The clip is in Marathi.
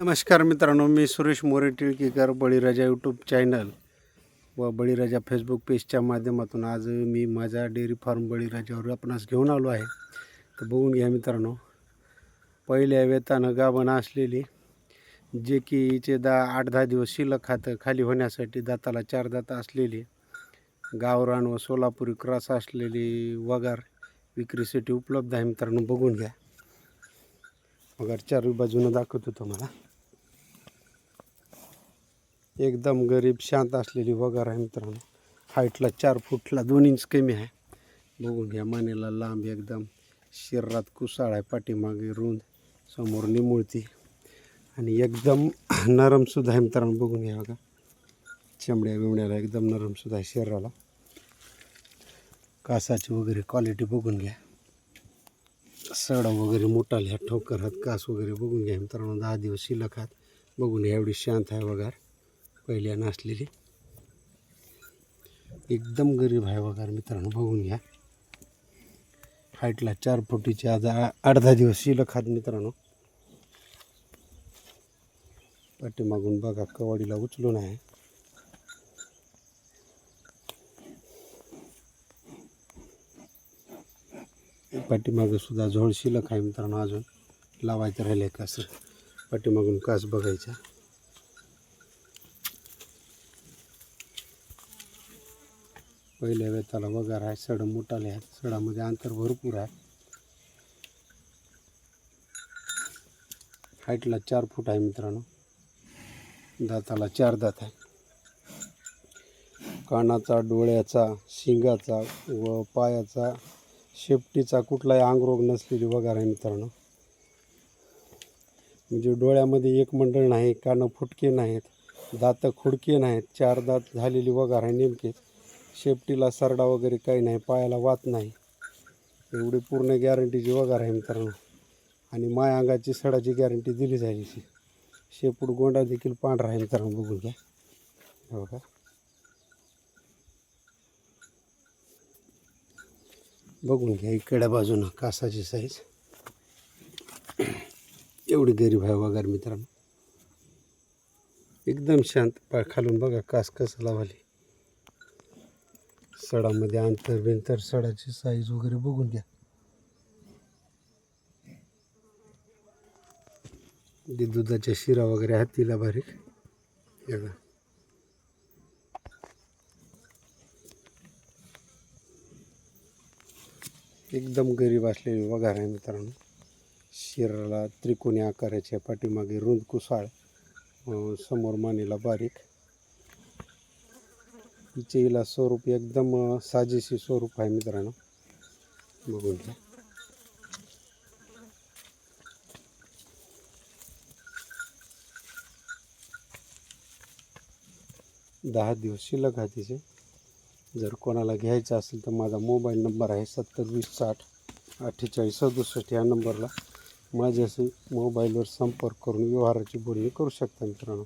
नमस्कार मित्रांनो मी सुरेश मोरे टिळकीकर बळीराजा यूट्यूब चॅनल व बळीराजा फेसबुक पेजच्या माध्यमातून आज मी माझा डेअरी फार्म बळीराजावर आपणास घेऊन आलो आहे. तर बघून घ्या मित्रांनो पहिल्या वेतानं गाभण असलेली जे की हिचे दहा आठ दहा दिवस शिल्लक खातं खाली होण्यासाठी दाताला चार दात असलेली गावरान व सोलापुरी क्रॉस असलेली वगार विक्रीसाठी उपलब्ध आहे मित्रांनो बघून घ्या. वगार चारही बाजूनं दाखवतो तुम्हाला. एकदम गरीब शांत असलेली वगार आहे मित्रांनो. हाईटला चार फूटला दोन इंच कमी आहे. बघून घ्या मानेला लांब एकदम. शरीरात कुसाळ आहे पाठीमागे रुंद समोर निमुळती. आणि एकदम नरमसुद्धा आहे मित्रांनो बघून घ्या बघा. चमड्या बिमड्याला एकदम नरमसुद्धा आहे शरीराला. कासाची वगैरे क्वालिटी बघून घ्या. सडा वगैरे मोठाले हात ठोकर हात कास वगैरे बघून घ्या मित्रांनो. दहा दिवस शिल्लक हात. बघून घ्या एवढी शांत आहे वगैरे. पहिल्या असलेली. एकदम गरीब आहे बघा मित्रांनो बघून घ्या. हाईटला चार फुटीची आज अर्धा आठ दहा दिवस शिल्लक हात मित्रांनो. पाठीमागून बघा कवाडीला उचलून आहे. पाठीमागं सुद्धा झोळ शिल्लक आहे मित्रांनो अजून लावायचं राहिले कास पाठीमागून कास बघायचा. पहिल्या वेताला वगार आहे सड मोठाले आहेत सडामध्ये अंतर भरपूर आहे. हाईटला चार फूट आहे मित्रांनो. दाताला चार दात आहे. कानाचा डोळ्याचा शिंगाचा व पायाचा शेपटीचा कुठलाही अंगरोग नसलेली वगार आहे मित्रांनो. म्हणजे डोळ्यामध्ये एक मंडळ नाही कानं फुटके नाहीत दातं खुडके नाहीत चार दात झालेली वगार आहे नेमकेच शेपटीला सरडा वगैरे काही नाही पायाला वात नाही. एवढी पूर्ण गॅरंटीची वगार आहे मित्रांनो. आणि माय अंगाची सडाची गॅरंटी दिली जायची शेपूट गोंडा देखील पांढरा आहे मित्रांनो बघून घ्या. हो बघा. बघून घ्या इकड्या बाजूनं कासाची साईज एवढी गरीब आहे वगार मित्रांनो. एकदम शांत. पाय खालून बघा कास कसं लावाली सडामध्ये अंतर बिंतर सडाची साईज वगैरे बघून घ्या. ते दुधाच्या शिरा वगैरे आहेत तिला बारीक. बघा. एकदम गरीब असलेली वगार आहे मित्रांनो. शिराला त्रिकोणी आकाराच्या पाठीमागे रुंद कुसाळ समोर मानेला बारीक. हिचे हिला स्वरूप एकदम साजेशी स्वरूप आहे मित्रांनो. बघून घ्या. दहा दिवस शिल्लक आहे तिचे. जर कोणाला घ्यायचं असेल तर माझा मोबाईल नंबर आहे सत्तर वीस साठ अठ्ठेचाळीस सदुसष्ट या नंबरला. माझ्याशी मोबाईलवर संपर्क करून व्यवहाराची बोलणी करू शकता मित्रांनो.